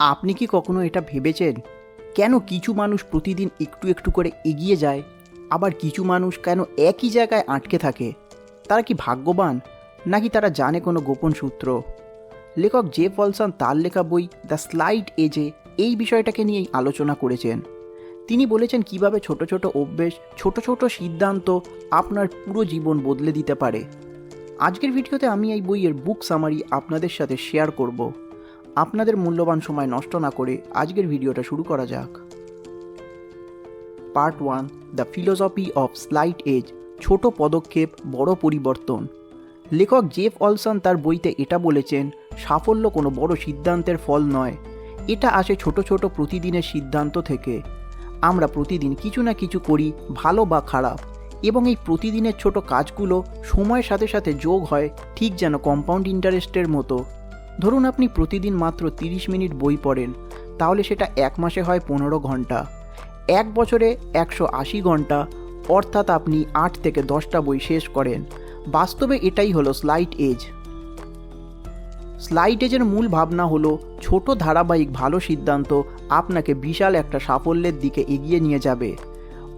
আপনি কি কখনো এটা ভেবেছেন? কেন কিছু মানুষ প্রতিদিন একটু একটু করে এগিয়ে যায়, আবার কিছু মানুষ কেন একই জায়গায় আটকে থাকে? তারা কি ভাগ্যবান, নাকি তারা জানে কোনো গোপন সূত্র? লেখক জে ফলসান তার লেখা বই দ্য স্লাইড এজে এই বিষয়টাকে নিয়েই আলোচনা করেছেন। তিনি বলেছেন কীভাবে ছোট ছোট অভ্যেস, ছোট ছোট সিদ্ধান্ত আপনার পুরো জীবন বদলে দিতে পারে। আজকের ভিডিওতে আমি এই বইয়ের বুক সামারি আপনাদের সাথে শেয়ার করব। আপনাদের মূল্যবান সময় নষ্ট না করে আজকের ভিডিওটা শুরু করা যাক। Part one, the philosophy of slight edge, ছোট পদক্ষেপ, বড় পরিবর্তন। লেখক জেফ অলসন তার বইতে এটা বলেছেন, সাফল্য কোনো বড় সিদ্ধান্তের ফল নয়। এটা আসে ছোট ছোট প্রতিদিনের সিদ্ধান্ত থেকে। আমরা প্রতিদিন কিছু না কিছু করি, ভালো বা খারাপ। এবং এই প্রতিদিনের ছোট কাজগুলো সময়ের সাথে সাথে যোগ হয়, ঠিক যেন কম্পাউন্ড ইন্টারেস্টের মতো। ধরুন আপনি প্রতিদিন মাত্র তিরিশ মিনিট বই পড়েন, তাহলে সেটা এক মাসে হয় পনেরো ঘণ্টা। এক বছরে একশো আশি ঘণ্টা, অর্থাৎ আপনি আট থেকে দশটা বই শেষ করেন। বাস্তবে এটাই হলো স্লাইট এজ। স্লাইট এজের মূল ভাবনা হলো, ছোট ধারাবাহিক ভালো সিদ্ধান্ত আপনাকে বিশাল একটা সাফল্যের দিকে এগিয়ে নিয়ে যাবে।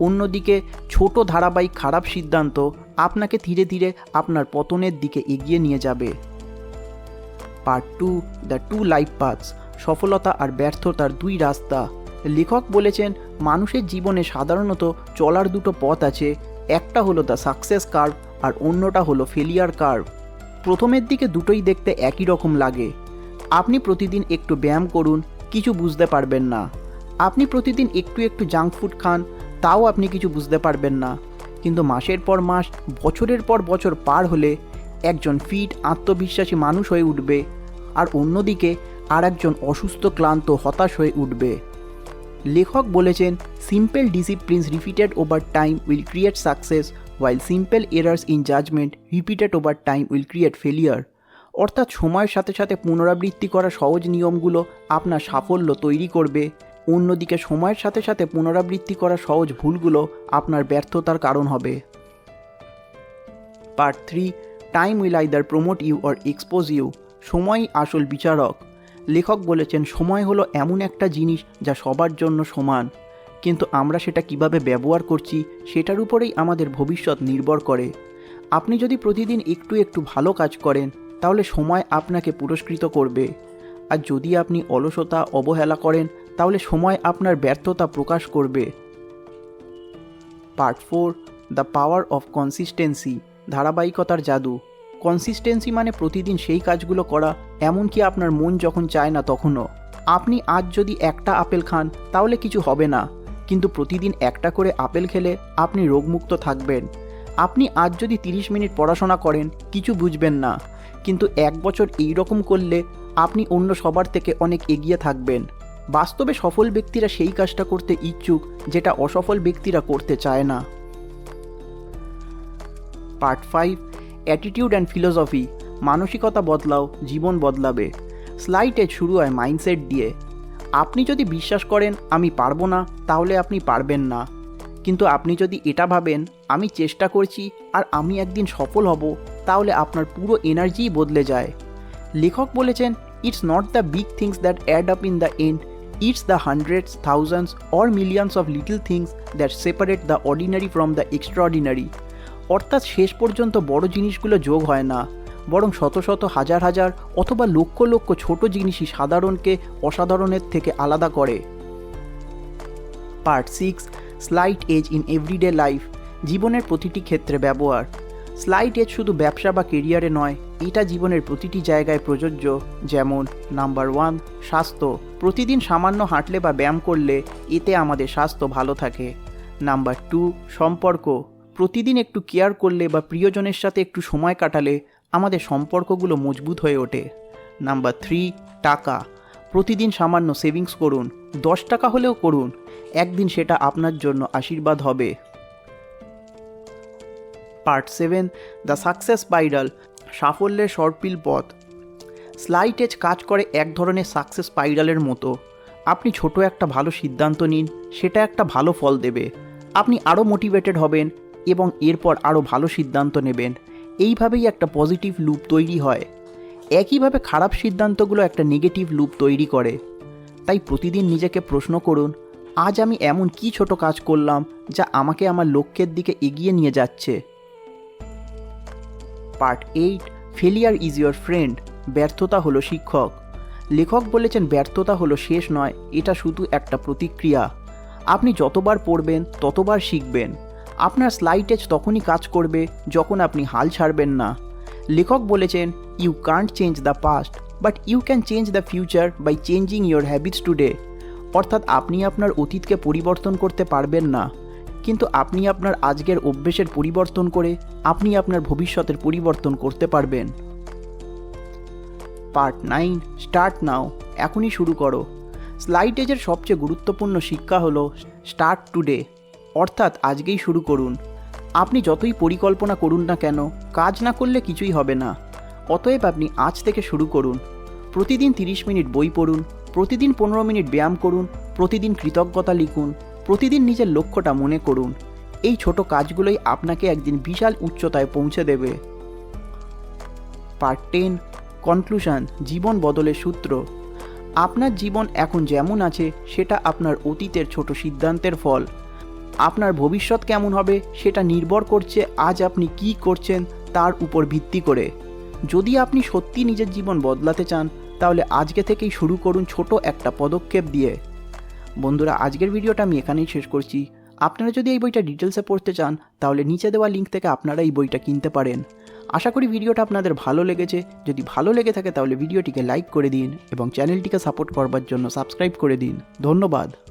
অন্যদিকে, ছোট ধারাবাহিক খারাপ সিদ্ধান্ত আপনাকে ধীরে ধীরে আপনার পতনের দিকে এগিয়ে নিয়ে যাবে। Part two the two life paths সফলতা আর ব্যর্থতার দুই রাস্তা। লেখক বলেছেন, মানুষের জীবনে সাধারণত চলার দুটো পথ আছে। একটা হলো দ্য সাকসেস কার্ভ আর অন্যটা হলো ফেলিয়ার কার্ভ প্রথমের দিকে দুটোই দেখতে একই রকম লাগে। আপনি প্রতিদিন একটু ব্যায়াম করুন, কিছু বুঝতে পারবেন না। আপনি প্রতিদিন একটু একটু জাঙ্ক ফুড খান, তাও আপনি কিছু বুঝতে পারবেন না। কিন্তু মাসের পর মাস, বছরের পর বছর পার হলে একজন ফিট আত্মবিশ্বাসী মানুষ হয়ে উঠবে। আর অন্যদিকে আর একজন অসুস্থ, ক্লান্ত, হতাশ হয়ে উঠবে। লেখক বলেছেন simple disciplines repeated over time will create success while simple errors in judgement repeated over time will create failure অর্থাৎ সময়ের সাথে সাথে পুনরাবৃত্তি করা সহজ নিয়মগুলো আপনার সাফল্য তৈরি করবে। অন্যদিকে সময়ের সাথে সাথে পুনরাবৃত্তি করা সহজ ভুলগুলো আপনার ব্যর্থতার কারণ হবে। Part three time will either promote you or expose you সময়ই আসল বিচারক। লেখক বলেছেন, সময় হলো এমন একটা জিনিস যা সবার জন্য সমান। কিন্তু আমরা সেটা কীভাবে ব্যবহার করছি, সেটার উপরেই আমাদের ভবিষ্যৎ নির্ভর করে। আপনি যদি প্রতিদিন একটু একটু ভালো কাজ করেন, তাহলে সময় আপনাকে পুরস্কৃত করবে। আর যদি আপনি অলসতা, অবহেলা করেন, তাহলে সময় আপনার ব্যর্থতা প্রকাশ করবে। Part four, the power of consistency, ধারাবাহিকতার জাদু। কনসিস্টেন্সি মানে প্রতিদিন সেই কাজগুলো করা, এমনকি আপনার মন যখন চায় না তখনও। আপনি আজ যদি একটা আপেল খান, তাহলে কিছু হবে না। কিন্তু প্রতিদিন একটা করে আপেল খেলে আপনি রোগমুক্ত থাকবেন। আপনি আজ যদি তিরিশ মিনিট পড়াশোনা করেন, কিছু বুঝবেন না। কিন্তু এক বছর এই রকম করলে আপনি অন্য সবার থেকে অনেক এগিয়ে থাকবেন। বাস্তবে সফল ব্যক্তিরা সেই কাজটা করতে ইচ্ছুক, যেটা অসফল ব্যক্তিরা করতে চায় না। Part five attitude and philosophy, মানসিকতা বদলাও, জীবন বদলাবে। স্লাইটে শুরু হয় মাইন্ডসেট দিয়ে। আপনি যদি বিশ্বাস করেন আমি পারব না, তাহলে আপনি পারবেন না। কিন্তু আপনি যদি এটা ভাবেন, আমি চেষ্টা করছি আর আমি একদিন সফল হব, তাহলে আপনার পুরো এনার্জিই বদলে যায়। লেখক বলেছেন it's not the big things that add up in the end it's the hundreds thousands or millions of little things that separate the ordinary from the extraordinary অর্থাৎ শেষ পর্যন্ত বড় জিনিসগুলো যোগ হয় না, বরং শত শত হাজার হাজার অথবা লক্ষ লক্ষ ছোট জিনিসই সাধারণকে অসাধারণের থেকে আলাদা করে। Part six slight edge in everyday life, জীবনের প্রতিটি ক্ষেত্রে ব্যবহার। স্লাইট এজ শুধু ব্যবসা বা কেরিয়ারে নয়, এটা জীবনের প্রতিটি জায়গায় প্রযোজ্য, যেমন নাম্বার ওয়ান, স্বাস্থ্য। প্রতিদিন সামান্য হাঁটলে বা ব্যায়াম করলে এতে আমাদের স্বাস্থ্য ভালো থাকে। নাম্বার টু, সম্পর্ক। প্রতিদিন একটু কেয়ার করলে বা প্রিয়জনের সাথে একটু সময় কাটালে আমাদের সম্পর্কগুলো মজবুত হয়ে ওঠে। নাম্বার থ্রি, টাকা। প্রতিদিন সামান্য সেভিংস করুন। দশ টাকা হলেও করুন। একদিন সেটা আপনার জন্য আশীর্বাদ হবে। Part seven, the success spiral, সাফল্যের সরপিল পথ। স্লাইট এজ কাজ করে এক ধরনের সাকসেস স্পাইরালের মতো। আপনি ছোট একটা ভালো সিদ্ধান্ত নিন, সেটা একটা ভালো ফল দেবে। আপনি আরও মোটিভেটেড হবেন এবং এরপর আরও ভালো সিদ্ধান্ত নেবেন। এইভাবেই একটা পজিটিভ লুপ তৈরি হয়। একইভাবে খারাপ সিদ্ধান্তগুলো একটা নেগেটিভ লুপ তৈরি করে। তাই প্রতিদিন নিজেকে প্রশ্ন করুন, আজ আমি এমন কি ছোট কাজ করলাম যা আমাকে আমার লক্ষ্যের দিকে এগিয়ে নিয়ে যাচ্ছে? Part eight failure is your friend ব্যর্থতা হলো শিক্ষক। লেখক বলেছেন, ব্যর্থতা হলো শেষ নয়, এটা শুধু একটা প্রতিক্রিয়া। আপনি যতবার পড়বেন, ততবার শিখবেন। আপনার স্লাইটেজ তখনই কাজ করবে যখন আপনি হাল ছাড়বেন না। লেখক বলেছেন you can't change the past but you can change the future by changing your habits today অর্থাৎ আপনি আপনার অতীতকে পরিবর্তন করতে পারবেন না। কিন্তু আপনি আপনার আজকের অভ্যেসের পরিবর্তন করে আপনি আপনার ভবিষ্যতের পরিবর্তন করতে পারবেন। পার্ট নাইন, স্টার্ট নাও, এখনই শুরু করো। স্লাইড এজের সবচেয়ে গুরুত্বপূর্ণ শিক্ষা হলো, স্টার্ট টুডে। অর্থাৎ আজকেই শুরু করুন। আপনি যতই পরিকল্পনা করুন না কেন, কাজ না করলে কিছুই হবে না। অতএব আপনি আজ থেকে শুরু করুন। প্রতিদিন তিরিশ মিনিট বই পড়ুন, প্রতিদিন পনেরো মিনিট ব্যায়াম করুন, প্রতিদিন কৃতজ্ঞতা লিখুন, প্রতিদিন নিজের লক্ষ্যটা মনে করুন। এই ছোট কাজগুলোই আপনাকে একদিন বিশাল উচ্চতায় পৌঁছে দেবে। পার্ট টেন, কনক্লুশন, জীবন বদলের সূত্র। আপনার জীবন এখন যেমন আছে, সেটা আপনার অতীতের ছোট সিদ্ধান্তের ফল। আপনার ভবিষ্যৎ কেমন হবে সেটা নির্ভর করছে আজ আপনি কি করছেন তার উপর ভিত্তি করে। যদি আপনি সত্যি নিজের জীবন বদলাতে চান, তাহলে আজকে থেকেই শুরু করুন ছোট একটা পদক্ষেপ দিয়ে। বন্ধুরা, আজকের ভিডিওটা আমি এখানেই শেষ করছি। আপনারা যদি এই বইটা ডিটেলসে পড়তে চান, তাহলে নিচে দেওয়া লিঙ্ক থেকে আপনারা এই বইটা কিনতে পারেন। আশা করি ভিডিওটা আপনাদের ভালো লেগেছে। যদি ভালো লেগে থাকে, তাহলে ভিডিওটিকে লাইক করে দিন এবং চ্যানেলটিকে সাপোর্ট করবার জন্য সাবস্ক্রাইব করে দিন। ধন্যবাদ।